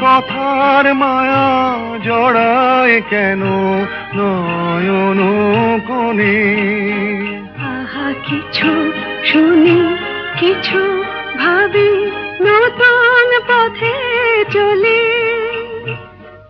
কথার মায়া জড়ায় কেন নয়ন কোণে? আহা, কিছু শুনি, কিছু ভাবি, নতুন পথে চলে।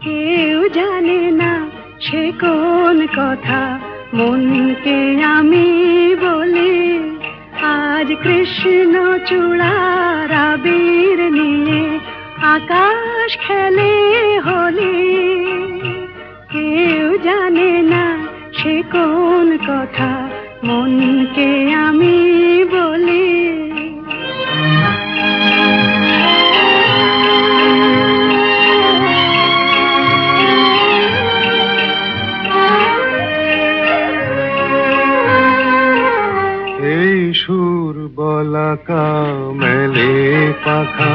কেউ জানে না সে কোন কথা, মনকে আমি বলি। আজ কৃষ্ণ চূড়ার আবির নিয়ে আকাশ খেলে হলে কেউ জানে না সে কোন কথা মনকে আমি বলি। এই সুর বলাকা মেলে পাখা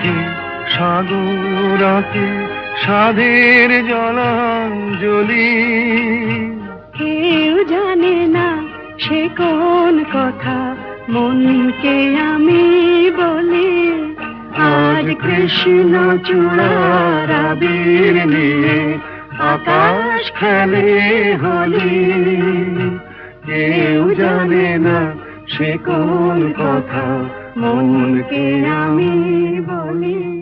চোখে সাগর আঁকে সাধের জলাঞ্জলি কেউ জানে না সে কোন কথা মনকে আমি বলি। আজ কৃষ্ণ চূড়ার নিয়ে আকাশ খেলে হলি। কেউ জানে না সে কোন কথা? মনকে আমি বলি।